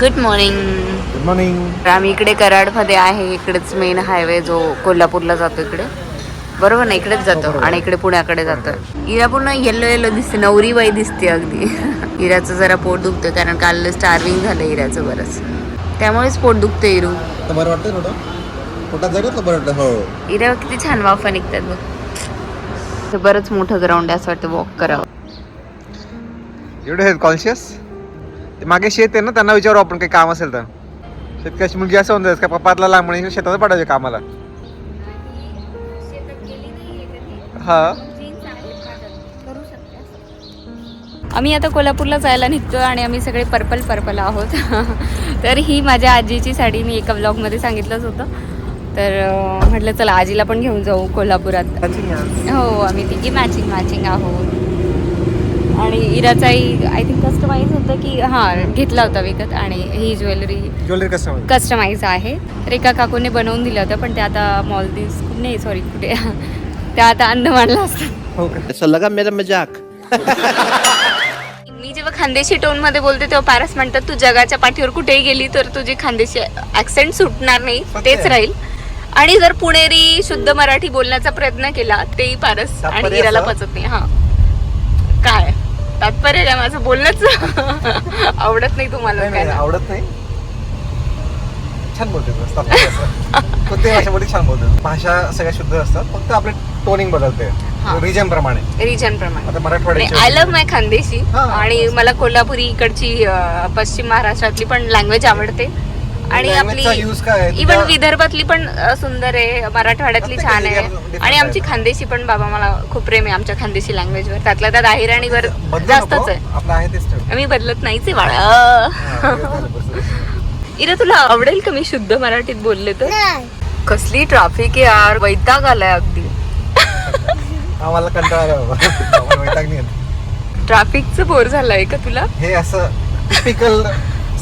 Good morning good morning आम्ही इकडे कराडमध्ये आहे. इकडेच मेन हायवे जो कोल्हापूरला जातो इकडे. बरोबर ना? इकडेच जातो आणि इकडे पुण्याकडे जातो. इरा पूर्ण येल्लो येल्लो दिसते. नवरी बाई दिसते अगदी. इराचं जरा पोट दुखतं कारण काल स्टार्विंग झालं इराचं बरंच. त्यामुळेच पोट दुखतं इरू. तर बरं वाटतं थोडं पोटात जागत का बरं वाटतं हो. इरा किती छान वाफा निघतात बघ. ते बरंच मोठं ग्राउंड आहे असं वाटतं वॉक करावं. एवढे हेल्थ कॉन्शियस मागे शेत आहे ना त्यांना विचारू आपण काही काम असेल तर. शेतकऱ्याची मुलगी असं म्हणतात का? पप्पातला लांबणी शेतात पाठायचे कामाला. हा. आम्ही आता कोल्हापूरला जायला निघतो आणि आम्ही सगळे पर्पल पर्पल आहोत. तर ही माझ्या आजीची साडी मी एका ब्लॉगमध्ये सांगितलंच होतं. तर म्हटलं चला आजीला पण घेऊन जाऊ कोल्हापुरात. हो आम्ही तिघी मॅचिंग मॅचिंग आहोत. आणि इराचाही आय थिंक कस्टमाइज होतं की हां घेतला होता विकत आणि ही ज्वेलरी ज्वेलरी कस्टमाइज आहे. एका काकूने बनवून दिलं होतं पण ते आता मॉलदीव्स नाही सॉरी कुठे? त्या आता अंदमानला असतात. हो लगा मेरा मजाक. मी जेव्हा खानदेशी टोनमध्ये बोलते तेव्हा पॅरस म्हणतात तू जगाच्या पाठीवर कुठेही गेली तर तुझी खानदेशी ऍक्सेंट सुटणार नाही. तेच. राहील. आणि जर पुणेरी शुद्ध मराठी बोलण्याचा प्रयत्न केला तेही पारस आणि इराला? पचत नाही हा. काय? तात्पर्य काय माझं बोलणंच. आवडत नाही तुम्हाला काय? आवडत नाही. छान बोलते. कोणत्याही भाषेमध्ये छान बोलते भाषा सगळ्या शुद्ध असतात फक्त आपले टोनिंग बदलते. रिजन प्रमाणे. रिजन प्रमाणे आय लव्ह माय खानदेशी. आणि मला कोल्हापुरी इकडची पश्चिम महाराष्ट्रातली पण लँग्वेज आवडते. आणि आपली use काय आहे? इवन तुझ्या- विदर्भातली पण सुंदर आहे मराठवाड्यातली छान आहे आणि आमची. खानदेशी पण बाबा मला खूप प्रेम आहे आमच्या खानदेशी लँग्वेजवर त्यातल्या त्यात अहिराणीवर जास्तच. आहे. मी बदलत नाहीच आहे बाळा. इरा तुला आवडेल का मी शुद्ध मराठीत बोलले तर कसली ट्राफिक आहे यार वैताग आलाय अगदी आम्हाला कंटाळा. ट्राफिकचं बोर झालंय का तुला हे असं टिपिकल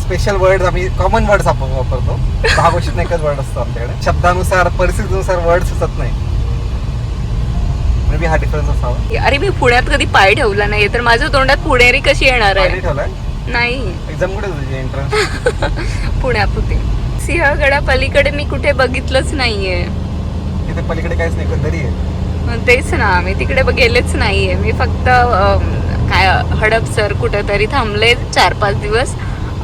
स्पेशल वर्ड आम्ही कॉमन वर्ड्स आपण वापरतो. दहा गोष्टीत एकच वर्ड असतो आमच्याकडे. शब्दानुसार परिस्थितीनुसार वर्ड सुचत नाही. हा डिफरन्स असावा. अरे मी पुण्यात कधी पाय ठेवला नाहीये तर माझ्या तोंडात पुणेरी कशी येणार आहे? नाही. एक्झाम कुठे तुझी एंट्रन्स पुण्यात होते. सिंहगडा पलीकडे मी कुठे बघितलंच नाहीये. तिथे पलीकडे काहीच नाही आहे तेच ना मी तिकडे गेलेच नाहीये. मी फक्त काय हडपसर कुठेतरी थांबले चार पाच दिवस.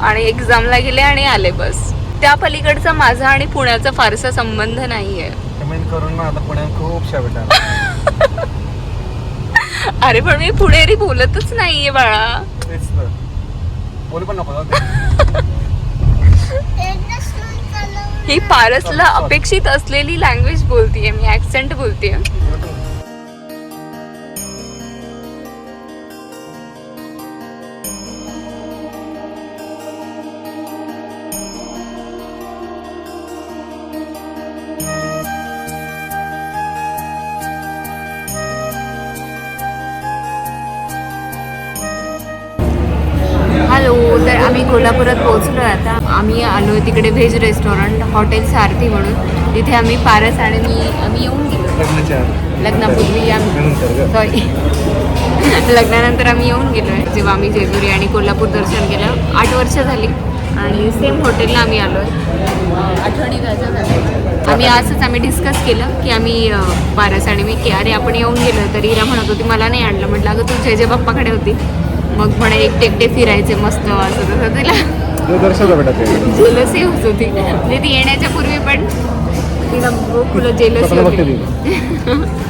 आणि एक्झामला गेले आणि आले बस. त्या पलीकडचा माझा आणि पुण्याचा फारसा संबंध नाहीये. कमेंट करून ना आता पुण्यात खूप अरे पण मी पुणेरी बोलतच नाहीये बाळा. बोलू पण नको. ही पारसला अपेक्षित असलेली लँग्वेज बोलतीये मी ऍक्सेंट बोलतीये. आम्ही आलो तिकडे व्हेज रेस्टॉरंट हॉटेल सारथी म्हणून. तिथे आम्ही पारस आणि मी आम्ही येऊन गेलो. लग्नापूर्वी आम्ही. सॉरी लग्नानंतर आम्ही येऊन गेलो आहे जेव्हा आम्ही जेजुरी आणि कोल्हापूर दर्शन केलं आठ वर्ष झाली. आणि सेम हॉटेलला आम्ही आलो आहे आठवणी ताज्या झाल्या. आम्ही असंच आम्ही डिस्कस केलं की आम्ही पारस आणि मी की अरे आपण येऊन गेलो. तर इरा म्हणत होती मला नाही आणलं. म्हटलं अगं तू जय जय बाप्पाकडे होती. मग म्हणे एकटे एकटे फिरायचे मस्त. असं तसं तिला दर्शवलं बेटा ते. जेलसी होत होती म्हणजे ती येण्याच्या पूर्वी पण तिला फुलं जेलसी होती.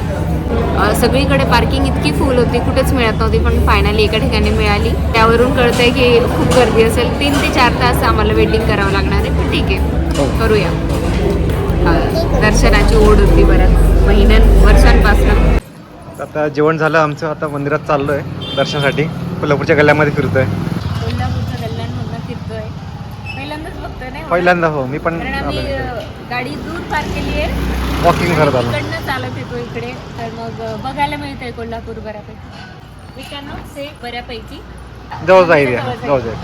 सगळीकडे पार्किंग इतकी फुल होती कुठेच मिळत नव्हती पण फायनली एका ठिकाणी मिळाली. त्यावरून कळतंय की खूप गर्दी असेल. तीन ते चार तास आम्हाला वेटिंग करावं लागणार आहे पण ठीक आहे. हो. करूया. दर्शनाची ओढ होती बऱ्याच महिन्यां वर्षांपासून. आता जेवण झालं आमचं आता मंदिरात चाललोय दर्शनासाठी. कोल्हापूरच्या गल्ल्यामध्ये फिरतोय कोल्हापूरच्या गल्ल्यांमधनं फिरतोय पहिल्यांदा हो मी पण कारण आम्ही अ, गाडी दूर पार्क केली आहे. वॉकिंग करत आलो. इकडनं चालत येतो इकडे. तर मग बघायला मिळतंय कोल्हापूर बऱ्यापैकी. विकांना से बऱ्यापैकी. जवळ एरिया जवळ जाईल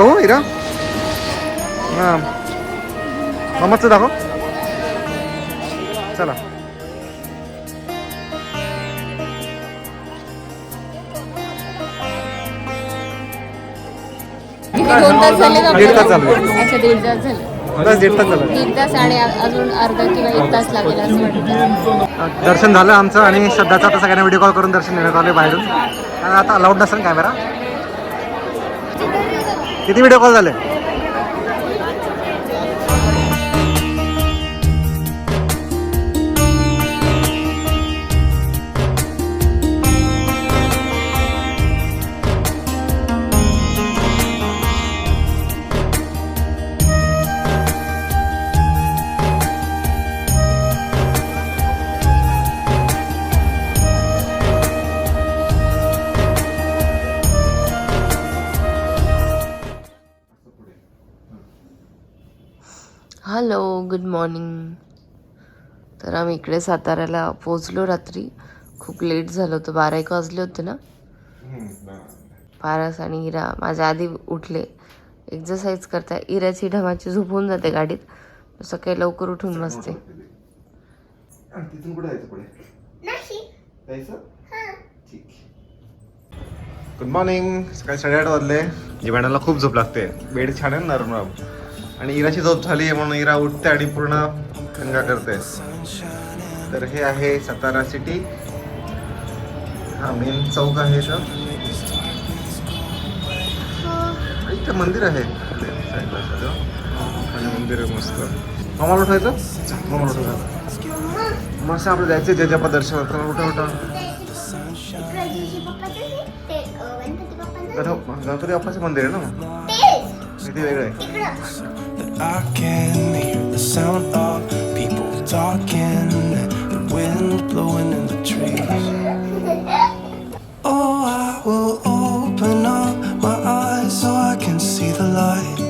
हो इरा हां मामाचं दाखव चला दोन तास झाले का दीड तास झाले. अच्छा दीड तास झाले. बस दीड तास झालं. दीड तास आणि अ- अजून अर्धा किंवा एक तास लागेल असं वाटतं. दर्शन झालं आमचं आणि श्रद्धाचं आता सगळ्यांना व्हिडिओ कॉल करून दर्शन देण्यात आले बाहेरून. आणि आता अलाउड नसेल कॅमेरा किती व्हिडिओ कॉल झाले? हॅलो गुड मॉर्निंग तर आम्ही इकडे साताऱ्याला पोचलो रात्री. खूप लेट झालं होतं. बारा एक वाजले होते ना? पारस आणि इरा माझ्या आधी उठले. एक्झरसाईज करता इराची ढमाची झोप होऊन जाते गाडीत. सकाळी लवकर उठून बसते. गुड मॉर्निंग सकाळी साडेआठ वाजले. जीवनाला खूप झोप लागते. बेड छान आहे नरम नरम आणि इराची झोप झाली आहे म्हणून इरा उठते आणि पूर्ण गंगा करते. तर हे आहे सातारा सिटी. हा मेन चौक आहे इथं. आणि इथं मंदिर आहे. मंदिर आहे मस्त. मामाला उठायचं मामाला उठायचं मस्त आपलं जायचं जजापा दर्शन उठा उठा. उठा गणप- गणपती बाप्पाचं मंदिर आहे ना? किती वेगळं आहे. I can hear the sound of people talking, the wind blowing in the trees. Oh, I will open up my eyes so I can see the light.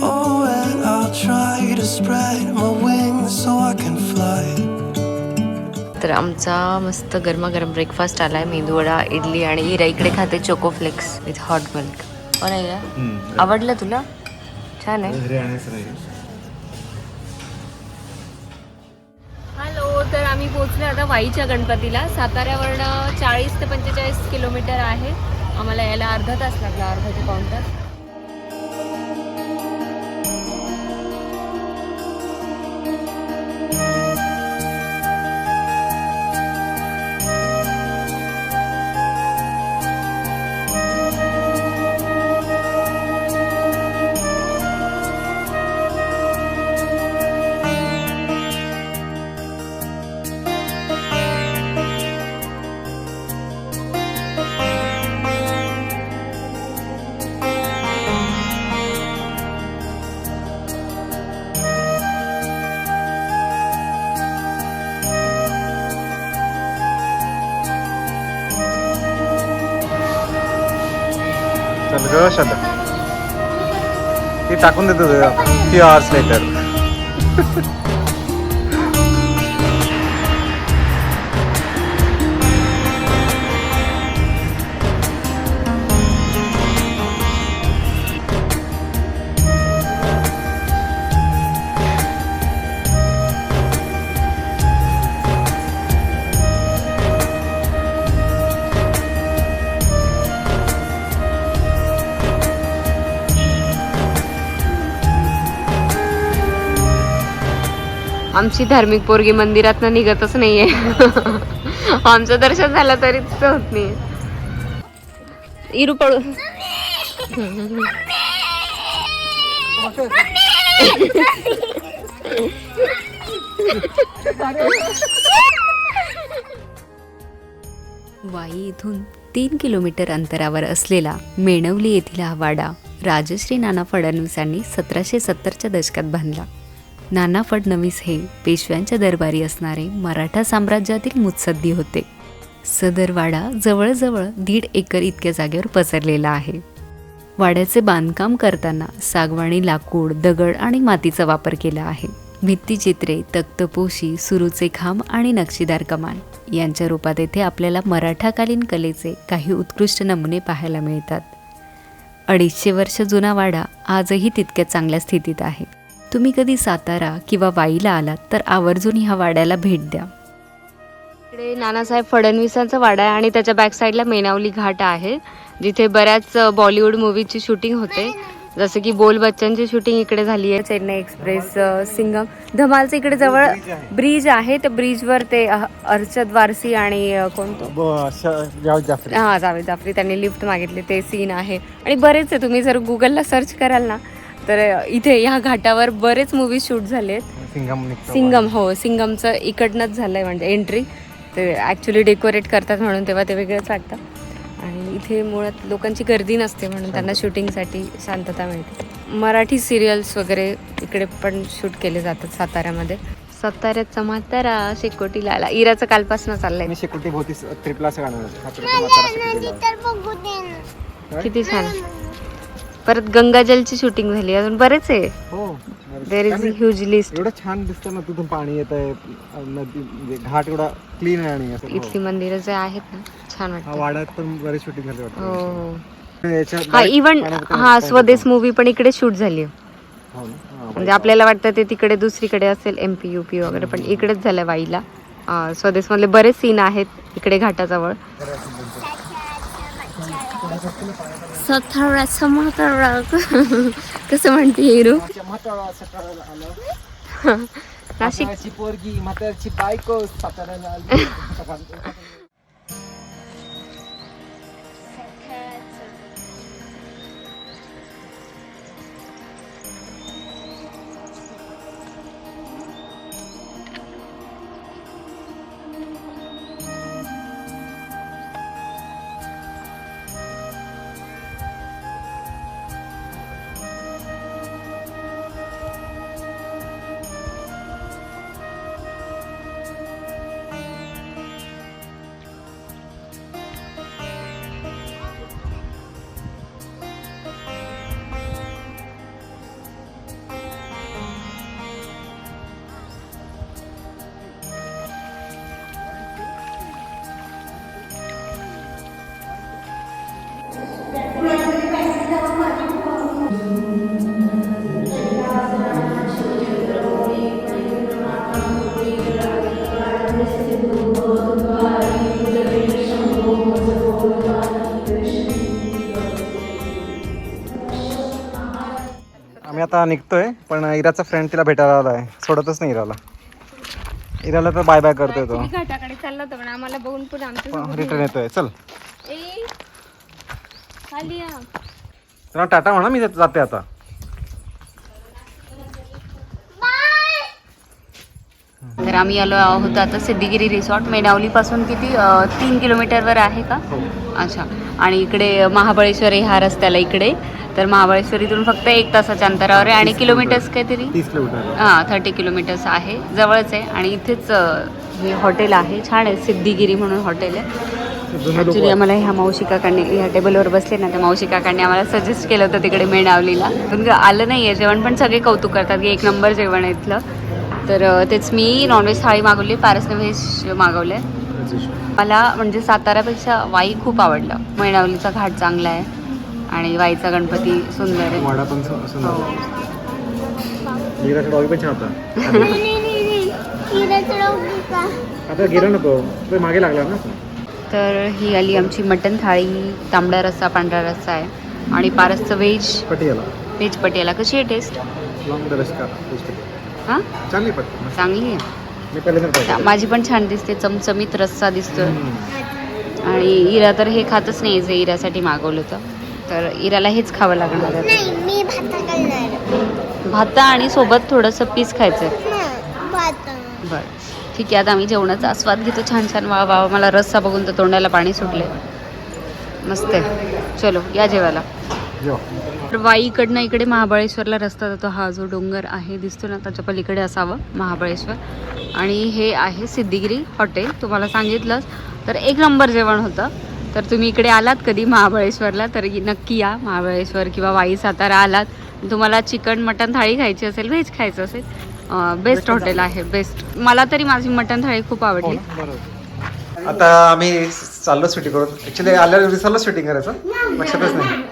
Oh, and I'll try to spread my wings so I can fly. तर आमचा मस्त गरमागरम breakfast आलाय मेंदूवडा इडली आणि इरा इकडे खाते choco flakes with hot milk हो? आवडलं तुला छान आहे. घरी आणायचं नाही. हॅलो तर आम्ही पोहोचलो आता वाईच्या गणपतीला. साताऱ्यावरनं चाळीस ते पंचेचाळीस किलोमीटर आहे. आम्हाला यायला अर्धा तास लागला अर्धा ते पाऊण तास. चल ग श्रद्धा ती टाकून देतो फ्यू आवर्स लेटर आमची धार्मिक पोरगी मंदिरात निघतच नाहीये. आमचं दर्शन झालं तरी होत नाही. इरू पळू. वाई इथून तीन किलोमीटर अंतरावर असलेला मेणवली येथील हा वाडा राजश्री नाना फडणवीसांनी सतराशे सत्तरच्या दशकात बांधला. नाना फडणवीस हे पेशव्यांच्या दरबारी असणारे मराठा साम्राज्यातील मुत्सद्दी होते. सदर वाडा जवळजवळ दीड एकर इतक्या जागेवर पसरलेला आहे. वाड्याचे बांधकाम करताना सागवाणी लाकूड दगड आणि मातीचा वापर केला आहे. भित्तिचित्रे तक्तपोशी सुरूचे खांब आणि नक्षीदार कमान यांच्या रूपात येथे आपल्याला मराठाकालीन कलेचे काही उत्कृष्ट नमुने पाहायला मिळतात. अडीचशे वर्ष जुना वाडा आजही तितक्या चांगल्या स्थितीत आहे. तुम्ही कधी सातारा किंवा वाईला आलात तर आवर्जून ह्या वाड्याला भेट द्या. इकडे नानासाहेब फडणवीसांचा वाडा आहे आणि त्याच्या बॅक साईडला मेनावली घाट आहे जिथे बऱ्याच बॉलिवूड मूवीची शूटिंग होते. जसं की बोल बच्चनची शूटिंग इकडे झाली आहे. चेन्नई एक्सप्रेस सिंगम धमालचं इकडे जवळ ब्रिज आहे. त्या ब्रिजवर ते अ, अर्षद वारसी आणि कोणतो जाफरी. हा जावेद जाफरी. त्यांनी लिफ्ट मागितली. ते सीन आहे. आणि बरेच आहे. तुम्ही जर गुगलला सर्च कराल ना तर इथे ह्या घाटावर बरेच मूवी शूट झाले आहेत सिंगम सिंगम हो सिंगमचं इकडनंच झालं आहे म्हणजे एंट्री ते ॲक्च्युली डेकोरेट करतात म्हणून तेव्हा ते वेगळंच वाटतं. आणि इथे मुळात लोकांची गर्दी नसते म्हणून त्यांना शूटिंगसाठी शांतता मिळते. मराठी सिरियल्स वगैरे इकडे पण शूट केले जातात साताऱ्यामध्ये. साताऱ्याचा म्हातारा शेकोटीला आला इराचं कालपासून चाललंय. शिकुटी भोवती शिकुटीला. किती छान. परत गंगाजलची शूटिंग झाली. अजून बरेच आहे. हो. देर इज ह्यूज लिस्ट एवढं छान दिसतं ना तिथून पाणी येत आहे. नदी म्हणजे घाट एवढा क्लीन आहे आणि असं. हो. इथली मंदिरं जे आहेत ना छान हा वाटतं. वाड्यात पण बरेच शूटिंग झाली हो वाटतं हो हा direct इव्हन पाण्यात हा स्वदेश मूवी पण इकडे शूट झाली. हो ना? हा, म्हणजे आपल्याला वाटतं ते तिकडे दुसरीकडे असेल एम पी यू पी वगैरे पण इकडेच झालं वाईला स्वदेशमधले बरेच सीन आहेत इकडे घाटाजवळ. सथारा समथारा कसं म्हणते हिरो नाशिक. म्हाताऱ्याची पोरगी म्हाताऱ्याची बायको निघतोय पण इराचा फ्रेंड तिला भेटायला आलाय. सोडतच नाही इराला. इराला तर बाय बाय करतोय तो. घाटाकडे चालला होता पण आम्हाला बघून पण आमचं रिटर्न येतोय. चल. तुला टाटा म्हणा मी जाते आता. तर आम्ही आलो आहोत आता सिद्धिगिरी रिसॉर्ट मेणावलीपासून किती तीन किलोमीटरवर आहे का? हो. अच्छा. आणि इकडे महाबळेश्वर आहे ह्या रस्त्याला इकडे. तर महाबळेश्वर इथून फक्त एक तासाच्या अंतरावर आहे. आणि किलोमीटर्स काहीतरी? हां थर्टी किलोमीटर्स आहे. जवळच आहे. आणि इथेच हे हॉटेल आहे. छान आहे. सिद्धिगिरी म्हणून हॉटेल आहे. ॲक्च्युली आम्हाला ह्या मावशी काकांनी ह्या टेबलवर बसले ना त्या मावशी काकांनी आम्हाला सजेस्ट केलं होतं तिकडे मेणावलीला. पण आलं नाही आहे जेवण पण सगळे कौतुक करतात. की एक नंबर जेवण आहे इथलं. तर तेच मी नॉनव्हेज थाळी मागवली. पारसने व्हेज मागवलं मला म्हणजे साताऱ्यापेक्षा वाई खूप आवडलं. मैणावलीचा घाट चांगला आहे. आणि वाईचा गणपती सुंदर आहे. वाडा पण हो. सुंदर इराचा डॉगी पण छान होता. आता गेला नको. तो मागे लागला ना. तर ही आली आमची मटन थाळी तांबडा रस्सा पांढरा रस्सा आहे. आणि पारसचं व्हेज पटियाला. व्हेज पटियाला. कशी आहे टेस्ट हां? चांगली चांगली आहे. मी पहिल्यांदा माझी पण छान दिसते. चमचमीत रस्सा दिसतोय. आणि इरा तर हे खातच नाही जे इरासाठी मागवलं होतं. तर इराला हेच खावं लागणार आहे. नाही मी भाता करणार भाता आणि सोबत थोडंसं पीस खायचं भात. बरं. ठीक आहे आता आम्ही जेवणाचा आस्वाद घेतो. छान छान. वा वा मला रस्सा बघून तर तोंडाला पाणी सुटले मस्त आहे. चलो या जेवायला. तर वाईकडनं इकडे महाबळेश्वरला रस्ता जातो. हा जो डोंगर आहे दिसतो ना त्याच्या पलीकडे असावं महाबळेश्वर. आणि हे आहे सिद्धिगिरी हॉटेल. तुम्हाला सांगितलंच. तर एक नंबर जेवण होतं. तर तुम्ही इकडे आलात कधी महाबळेश्वरला? तर नक्की या महाबळेश्वर किंवा वाई सातारा आलात. तुम्हाला चिकन मटन थाळी खायची असेल व्हेज खायचं असेल बेस्ट हॉटेल आहे. बेस्ट मला तरी माझी मटन थाळी खूप आवडली. आता आम्ही चाललो शूटिंग करून. ऍक्च्युली आल्यावर विसरलो शूटिंग करायचं. लक्षातच नाही.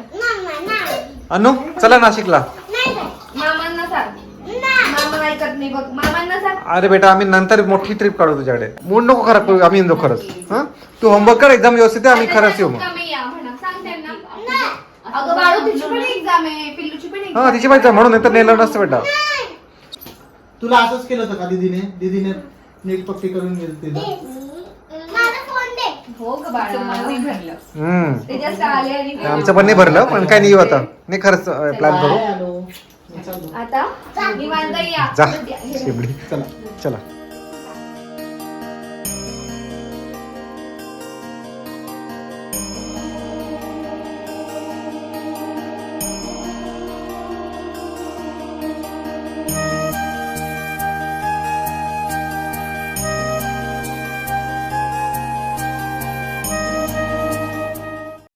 अनु चला नाशिकला नाही काय मामांना सांग मामा ऐकत नाही बघ मामांना सांग अरे बेटा आम्ही नंतर मोठी ट्रिप काढू तुझ्याकडे. मूड नको खराब करू आम्ही येतो खरंच. हा? तू होमवर्क कर एकदम व्यवस्थित आहे आम्ही खरंच येऊ मग. कमी या म्हणा. सांग त्यांना अगं बाळू तिची पण एक्झाम आहे पिल्लूची पण हा तिची पाहिजे म्हणून नाही तर नेलं नसतं बेटा. तुला असंच केलं होतं का दीदीने? दीदीने नीट पप्पी करून गेली तिला माझा फोन दे. हो ग बाळा. हम्म. ते जास्त आले आणि आमचं पण नाही भरलं पण काय नाही येऊ आता. नाही खरंच प्लॅन करू. आता निवांत या. जा. शिबडी चला. चला.